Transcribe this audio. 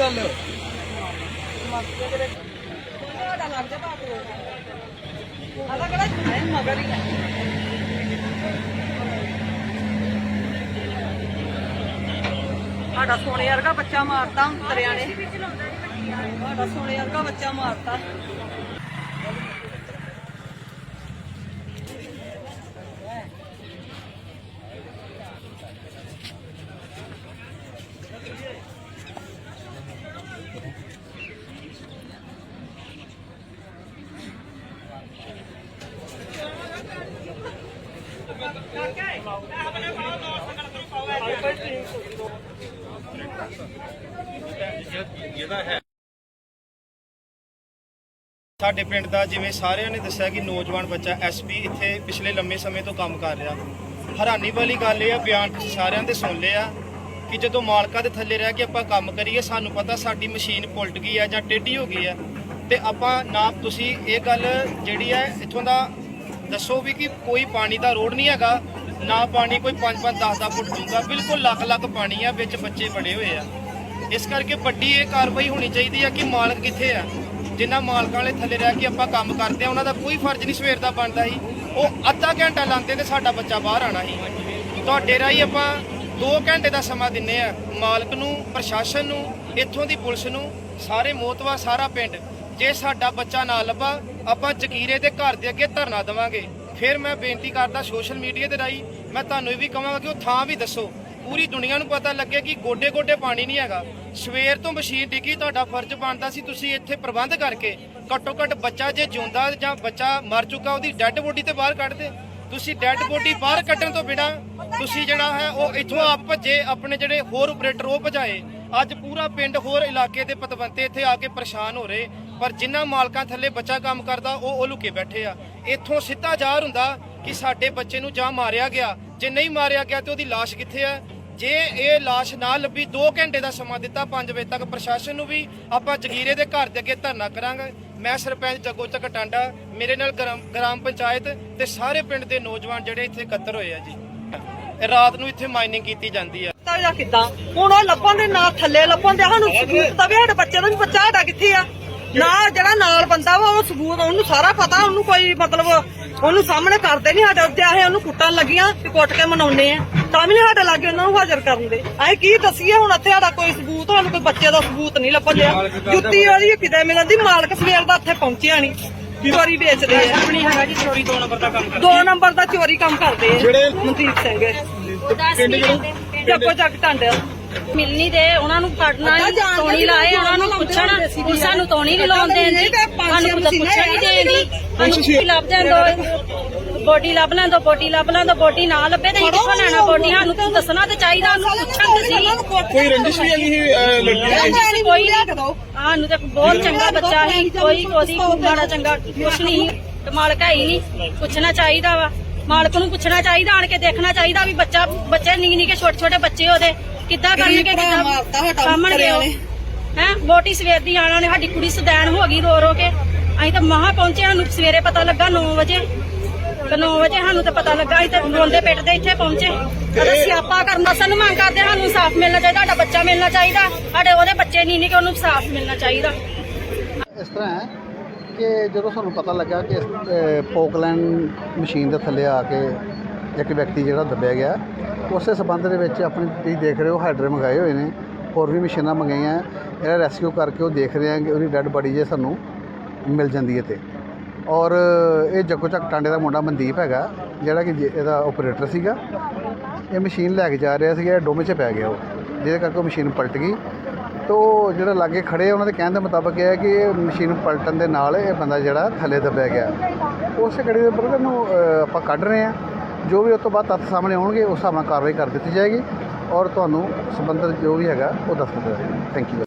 ਗੱਲ। ਮਗਰ ਹੀ ਸਾਡਾ ਸੋਨੇ ਵਰਗਾ ਬੱਚਾ ਮਾਰਤਾ ਤਰਿਆਂ ਨੇ। ਸਾਡਾ ਸੋਨੇ ਵਰਗਾ ਬੱਚਾ ਮਾਰਤਾ। ਸਾਡੇ ਪਿੰਡ ਦਾ ਜਿਵੇਂ ਸਾਰਿਆਂ ਨੇ ਦੱਸਿਆ ਕਿ ਨੌਜਵਾਨ ਬੱਚਾ ਐਸਪੀ ਇੱਥੇ ਪਿਛਲੇ ਲੰਮੇ ਸਮੇਂ ਤੋਂ ਕੰਮ ਕਰ ਰਿਹਾ। ਹੈਰਾਨੀ ਵਾਲੀ ਗੱਲ ਇਹ ਆ, ਬਿਆਨ ਤੁਸੀਂ ਸਾਰਿਆਂ ਦੇ ਸੁਣ ਲਿਆ ਕਿ ਜਦੋਂ ਮਾਲਕਾਂ ਦੇ ਥੱਲੇ ਰਹਿ ਕੇ ਆਪਾਂ ਕੰਮ ਕਰੀਏ, ਸਾਨੂੰ ਪਤਾ ਸਾਡੀ ਮਸ਼ੀਨ ਪੁਲਟ ਗਈ ਆ ਜਾਂ ਟੇਢੀ ਹੋ ਗਈ ਆ। ਤੇ ਆਪਾਂ ਨਾ ਤੁਸੀਂ ਇਹ ਗੱਲ ਜਿਹੜੀ ਹੈ ਇੱਥੋਂ ਦਾ ਦੱਸੋ ਵੀ ਕਿ ਕੋਈ ਪਾਣੀ ਦਾ ਰੋਡ ਨਹੀਂ ਹੈਗਾ, ਨਾ ਪਾਣੀ ਕੋਈ 5-5 10-10 ਫੁੱਟ ਡੂੰਘਾ, ਬਿਲਕੁਲ ਲੱਖ ਲੱਖ ਪਾਣੀ ਆ, ਵਿੱਚ ਬੱਚੇ ਬੜੇ ਹੋਏ ਆ। ਇਸ ਕਰਕੇ ਵੱਡੀ ਇਹ ਕਾਰਵਾਈ ਹੋਣੀ ਚਾਹੀਦੀ ਆ ਕਿ ਮਾਲਕ ਕਿੱਥੇ ਆ? ਜਿਨ੍ਹਾਂ ਮਾਲਕਾਂ ਵਾਲੇ ਥੱਲੇ ਰਹਿ ਕੇ ਆਪਾਂ ਕੰਮ ਕਰਦੇ ਆ, ਉਹਨਾਂ ਦਾ ਕੋਈ ਫਰਜ਼ ਨਹੀਂ ਸਵੇਰ ਦਾ ਬਣਦਾ ਸੀ ਉਹ ਅੱਧਾ ਘੰਟਾ ਲਾਉਂਦੇ ਤੇ ਸਾਡਾ ਬੱਚਾ ਬਾਹਰ ਆਣਾ ਸੀ ਤੁਹਾਡੇ ਰਾਹੀਂ ਆਪਾਂ 2 ਘੰਟੇ ਦਾ ਸਮਾਂ ਦਿੰਨੇ ਆ, ਮਾਲਕ ਨੂੰ, ਪ੍ਰਸ਼ਾਸਨ ਨੂੰ, ਇੱਥੋਂ ਦੀ ਪੁਲਿਸ ਨੂੰ, ਸਾਰੇ ਮੋਤਵਾ, ਸਾਰਾ ਪਿੰਡ। ਜੇ ਸਾਡਾ ਬੱਚਾ ਨਾ ਲੱਭਾ, ਆਪਾਂ ਜਕੀਰੇ ਦੇ ਘਰ ਦੇ ਅੱਗੇ ਧਰਨਾ ਦੇਵਾਂਗੇ। ਫਿਰ ਮੈਂ ਬੇਨਤੀ ਕਰਦਾ ਸੋਸ਼ਲ ਮੀਡੀਆ ਦੇ ਰਾਹੀਂ ਮੈਂ ਤੁਹਾਨੂੰ ਇਹ ਵੀ ਕਹਾਂਗਾ ਕਿ ਉਹ ਥਾਂ ਵੀ ਦੱਸੋ। ਪੂਰੀ ਦੁਨੀਆ ਨੂੰ ਪਤਾ ਲੱਗੇ ਕਿ ਗੋਡੇ ਗੋਡੇ ਪਾਣੀ ਨਹੀਂ ਹੈਗਾ। ਸਵੇਰ ਤੋਂ ਮਸ਼ੀਨ ਡਿੱਗੀ, ਤੁਹਾਡਾ ਫਰਜ਼ ਬਣਦਾ ਸੀ ਤੁਸੀਂ ਇੱਥੇ ਪ੍ਰਬੰਧ ਕਰਕੇ ਘੱਟੋ ਘੱਟ ਬੱਚਾ ਜੇ ਜਿਉਂਦਾ ਜਾਂ ਬੱਚਾ ਮਰ ਚੁੱਕਾ, ਉਹਦੀ ਡੈੱਡ ਬੋਡੀ ਤੇ ਬਾਹਰ ਕੱਢ ਦੇ। ਤੁਸੀਂ ਡੈੱਡ ਬੋਡੀ ਬਾਹਰ ਕੱਢਣ ਤੋਂ ਬਿਨਾ ਤੁਸੀਂ ਜਿਹੜਾ ਹੈ, ਉਹ ਇੱਥੋਂ ਆਪ ਭੱਜੇ, ਆਪਣੇ ਜਿਹੜੇ ਹੋਰ ਆਪਰੇਟਰ ਉਹ ਭਜਾਏ। ਅੱਜ ਪੂਰਾ ਪਿੰਡ ਹੋਰ ਇਲਾਕੇ ਦੇ ਪਤਵੰਤੇ ਇੱਥੇ ਆ ਕੇ ਪਰੇਸ਼ਾਨ ਹੋ ਰਹੇ, ਪਰ ਜਿਨ੍ਹਾਂ ਮਾਲਕਾਂ ਥੱਲੇ ਬੱਚਾ ਕੰਮ ਕਰਦਾ, ਉਹ ਉਹ ਲੁਕੇ ਬੈਠੇ ਆ। ਇੱਥੋਂ ਸਿੱਧਾ ਜ਼ਾਹਰ ਹੁੰਦਾ ਕਿ ਸਾਡੇ ਬੱਚੇ ਨੂੰ ਜਾਂ ਮਾਰਿਆ ਗਿਆ, ਜੇ ਨਹੀਂ ਮਾਰਿਆ ਗਿਆ ਤੇ ਉਹਦੀ ਲਾਸ਼ ਕਿੱਥੇ ਆ? ਜੇ ਇਹ ਲਾਸ਼ ਨਾ ਲੱਭੀ 2 ਘੰਟੇ ਦਾ ਸਮਾਂ ਦਿੱਤਾ 5 ਵਜੇ ਤੱਕ ਪ੍ਰਸ਼ਾਸਨ ਨੂੰ ਵੀ ਆਪਾਂ ਜਗੀਰੇ ਦੇ ਘਰ ਦੇ ਅੱਗੇ ਧਰਨਾ ਕਰਾਂਗੇ। ਮੈਂ ਸਰਪੰਚ ਜੱਗੋ ਚੱਕ ਟਾਂਡਾ, ਮੇਰੇ ਨਾਲ ਗ੍ਰਾਮ ਗ੍ਰਾਮ ਪੰਚਾਇਤ ਤੇ ਸਾਰੇ ਪਿੰਡ ਦੇ ਨੌਜਵਾਨ ਜਿਹੜੇ ਇੱਥੇ ਇਕੱਤਰ ਹੋਏ ਆ ਜੀ। ਰਾਤ ਨੂੰ ਇੱਥੇ ਮਾਈਨਿੰਗ ਕੀਤੀ ਜਾਂਦੀ ਆ। ਤਾਂ ਜਾਂ ਕਿਦਾਂ? ਹੁਣ ਉਹ ਲੱਭਣ ਦੇ ਨਾਲ ਥੱਲੇ ਲੱਭਣ ਦੇ ਸਾਨੂੰ ਸਬੂਤ ਤਾਂ ਵੀ ਸਾਡੇ ਬੱਚੇ ਦਾ ਵੀ ਬੱਚਾ ਸਾਡਾ ਕਿੱਥੇ ਆ? ਨਾ ਜਿਹੜਾ ਨਾਲ ਬੰਦਾ ਵਾ, ਉਹ ਸਬੂਤ ਉਹਨੂੰ ਸਾਰਾ ਪਤਾ, ਉਹਨੂੰ ਕੋਈ ਮਤਲਬ ਉਹਨੂੰ ਸਾਹਮਣੇ ਕਰਦੇ ਨਹੀਂ ਸਾਡੇ ਉੱਤੇ ਆਏ ਉਹਨੂੰ ਕੁੱਟਣ ਲੱਗੀਆਂ ਤੇ ਕੁੱਟ ਕੇ ਮਨਾਉਨੇ ਆ। ਤਾਂ ਵੀ ਨਹੀਂ ਸਾਡੇ ਲਾਗੇ ਉਹਨਾਂ ਨੂੰ ਹਾਜ਼ਰ ਕਰਨ ਦੇ। ਅਸੀਂ ਕੀ ਦੱਸੀਏ, ਹੁਣ ਇੱਥੇ ਸਾਡਾ ਕੋਈ ਸਬੂਤ, ਸਾਨੂੰ ਕੋਈ ਬੱਚੇ ਦਾ ਸਬੂਤ ਨਹੀਂ ਲੱਭਣ ਡਿਆ ਜੁੱਤੀ ਉਹਦੀ ਕਿਤੇ ਮਿਲਣ ਦੀ ਮਾਲਕ ਸਵੇਰ ਦਾ ਇੱਥੇ ਪਹੁੰਚਿਆ ਨਹੀਂ ਚੋਰੀ ਵੇਚਦੇ ਆ। ਆਪਣੀ ਹੈਗਾ ਜੀ ਚੋਰੀ 2 ਨੰਬਰ ਦਾ ਕੰਮ ਕਰਦੇ 2 ਨੰਬਰ ਦਾ ਚੋਰੀ ਕੰਮ ਕਰਦੇ ਆ। ਮਨਦੀਪ ਸਿੰਘ ਜੱਗੋ ਜੱਗ ਟਾਂਡਿਆ ਮਿਲਣੀ ਦੇ ਉਹਨਾਂ ਨੂੰ ਕੱਢਣਾ ਹੀ ਤੋਣੀ ਲਾਏ ਉਹਨਾਂ ਨੂੰ ਪੁੱਛਣ ਹੁਣ ਸਾਨੂੰ ਤੋਣੀ ਨਹੀਂ ਲਾਉਣ ਦੇਂਦੀ ਸਾਨੂੰ ਪੁੱਛਣ ਨਹੀਂ ਦੇਂਦੀ ਸਾਨੂੰ ਕੀ ਲੱਭ ਦੋ ਬੋਡੀ ਲੱਭ ਲੈਣ ਦੋ ਬੋਡੀ ਲੱਭ ਲੈਣ ਦੋ ਬੋਡੀ ਨਾ ਲੱਭੇ ਤਾਂ ਕਿੱਥੋਂ ਲੈਣਾ ਬੋਡੀ ਸਾਨੂੰ ਤੂੰ ਦੱਸਣਾ ਤੇ ਚਾਹੀਦਾ ਉਹਨੂੰ ਪੁੱਛਣ ਤੇ ਸੀ ਕੋਈ ਰੰਜਿਸ਼ ਵੀ ਹੈਗੀ ਸੀ ਲੜਕੀ ਕੋਈ ਸਾਨੂੰ ਤੇ ਬਹੁਤ ਚੰਗਾ ਬੱਚਾ ਸੀ ਕੋਈ ਉਹਦੀ ਮਾੜਾ ਚੰਗਾ ਕੁਛ ਨਹੀਂ ਤੇ ਮਾਲਕ ਹੈ ਹੀ ਨਹੀਂ ਪੁੱਛਣਾ ਚਾਹੀਦਾ ਵਾ। ਮਾਲਕ ਨੂੰ ਪੁੱਛਣਾ ਚਾਹੀਦਾ ਆਣ ਕੇ ਦੇਖਣਾ ਚਾਹੀਦਾ ਵੀ ਬੱਚਾ ਬੱਚੇ ਨਿੱਕੇ ਨਿੱਕੇ ਛੋਟੇ ਛੋਟੇ ਬੱਚੇ ਉਹਦੇ ਕਿੱਦਾਂ ਕਰਨਗੇ ਕਿੱਦਾਂ ਸਾਹਮਣੇ ਉਹ। ਹੈ ਬੋਟੀ ਸਵੇਰ ਦੀ ਆਣਾ ਨੇ ਸਾਡੀ ਕੁੜੀ ਸਦੈਣ ਹੋ ਗਈ ਰੋ ਰੋ ਕੇ। ਅਸੀਂ ਤਾਂ ਮਹਾ ਪਹੁੰਚੇ ਸਾਨੂੰ ਸਵੇਰੇ ਪਤਾ ਲੱਗਾ 9 ਵਜੇ। ਤੇ 9 ਵਜੇ ਸਾਨੂੰ ਤਾਂ ਪਤਾ ਲੱਗਾ ਅਸੀਂ ਤੇ ਰੋਂਦੇ ਪਿੱਟਦੇ ਇੱਥੇ ਪਹੁੰਚੇ। ਅਸੀਂ ਸਿਆਪਾ ਕਰਨ ਦਾ ਸਾਨੂੰ ਮੰਗ ਕਰਦੇ ਸਾਨੂੰ ਇਨਸਾਫ ਮਿਲਣਾ ਚਾਹੀਦਾ ਸਾਡਾ ਬੱਚਾ ਮਿਲਣਾ ਚਾਹੀਦਾ ਸਾਡੇ ਉਹਦੇ ਬੱਚੇ ਨਹੀਂ ਨਹੀਂ ਕਿ ਉਹਨੂੰ ਇਨਸਾਫ ਮਿਲਣਾ ਚਾਹੀਦਾ। ਇਸ ਤਰ੍ਹਾਂ ਹੈ ਕਿ ਜਦੋਂ ਸਾਨੂੰ ਪਤਾ ਲੱਗਾ ਕਿ ਪੋਕਲੈਂਡ ਮਸ਼ੀਨ ਦੇ ਥੱਲੇ ਆ ਕੇ ਇੱਕ ਵਿਅਕਤੀ ਜਿਹੜਾ ਦੱਬਿਆ ਗਿਆ ਉਸੇ ਸਬੰਧ ਦੇ ਵਿੱਚ ਆਪਣੀ ਤੁਸੀਂ ਦੇਖ ਰਹੇ ਹੋ ਹਾਈਡਰੇ ਮੰਗਾਏ ਹੋਏ ਨੇ ਹੋਰ ਵੀ ਮਸ਼ੀਨਾਂ ਮੰਗਾਈਆਂ ਇਹਦਾ ਰੈਸਕਿਊ ਕਰਕੇ ਉਹ ਦੇਖ ਰਹੇ ਹਾਂ ਕਿ ਉਹਦੀ ਡੈੱਡ ਬੜੀ ਜੇ ਸਾਨੂੰ ਮਿਲ ਜਾਂਦੀ ਹੈ ਤੇ ਔਰ ਇਹ ਜੱਗੋ ਚੱਕ ਟਾਂਡੇ ਦਾ ਮੁੰਡਾ ਮਨਦੀਪ ਹੈਗਾ, ਜਿਹੜਾ ਕਿ ਜੇ- ਇਹਦਾ ਆਪਰੇਟਰ ਸੀਗਾ। ਇਹ ਮਸ਼ੀਨ ਲੈ ਕੇ ਜਾ ਰਿਹਾ ਸੀਗਾ ਡੋਮੇ 'ਚ ਪੈ ਗਿਆ ਉਹ, ਜਿਹਦੇ ਕਰਕੇ ਉਹ ਮਸ਼ੀਨ ਪਲਟ ਗਈ। ਤੋ ਜਿਹੜਾ ਲਾਗੇ ਖੜੇ ਉਹਨਾਂ ਦੇ ਕਹਿਣ ਦੇ ਮੁਤਾਬਕ ਇਹ ਹੈ ਕਿ ਇਹ ਮਸ਼ੀਨ ਪਲਟਣ ਦੇ ਨਾਲ ਇਹ ਬੰਦਾ ਜਿਹੜਾ ਥੱਲੇ ਦੱਬਿਆ ਗਿਆ। ਉਸੇ ਕੜੀ ਦੇ ਉੱਪਰ ਇਹਨੂੰ ਆਪਾਂ ਕੱਢ ਰਹੇ ਹਾਂ। ਜੋ ਵੀ ਉਸ ਤੋਂ ਬਾਅਦ ਤੱਥ ਸਾਹਮਣੇ ਆਉਣਗੇ, ਉਸ ਹਿਸਾਬ ਨਾਲ ਕਾਰਵਾਈ ਕਰ ਦਿੱਤੀ ਜਾਏਗੀ। ਔਰ ਤੁਹਾਨੂੰ ਸੰਬੰਧਿਤ ਜੋ ਵੀ ਹੈਗਾ, ਉਹ ਦੱਸ ਦਿੱਤਾ ਜਾਏਗਾ। Thank you